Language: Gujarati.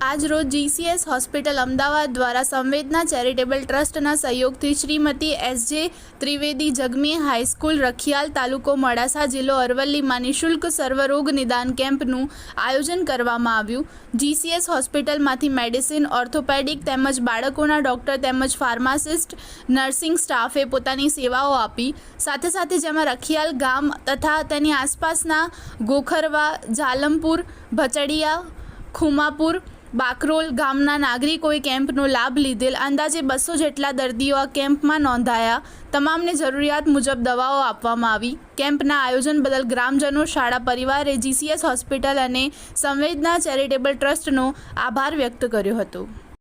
આજ રોજ જીસીએસ હોસ્પિટલ અમદાવાદ દ્વારા સંવેદના ચેરિટેબલ ટ્રસ્ટના સહયોગથી Shrimati S J Trivedi Jagmi high school Rakhiyal તાલુકો મોડાસા જિલ્લો અરવલ્લીમાં નિઃશુલ્ક સર્વરોગ નિદાન કેમ્પનું આયોજન કરવામાં આવ્યું. જીસીએસ હોસ્પિટલમાંથી મેડિસિન, ઓર્થોપેડિક તેમજ બાળકોના ડૉક્ટર તેમજ ફાર્માસિસ્ટ, નર્સિંગ સ્ટાફે પોતાની સેવાઓ આપી. સાથે સાથે જેમાં રખિયાલ ગામ તથા તેની આસપાસના ગોખરવા, જાલમપુર, ભચડિયા, ખુમાપુર બાકરોલ ગામના નાગરિકોએ કેમ્પનો લાભ લીધેલ. અંદાજે બસો જેટલા દર્દીઓ આ કેમ્પમાં નોંધાયા. તમામને જરૂરિયાત મુજબ દવાઓ આપવામાં આવી. કેમ્પના આયોજન બદલ ગ્રામજનો, શાળા પરિવારે, જીસીએસ હોસ્પિટલ અને સંવેદના ચેરિટેબલ ટ્રસ્ટનો આભાર વ્યક્ત કર્યો હતો.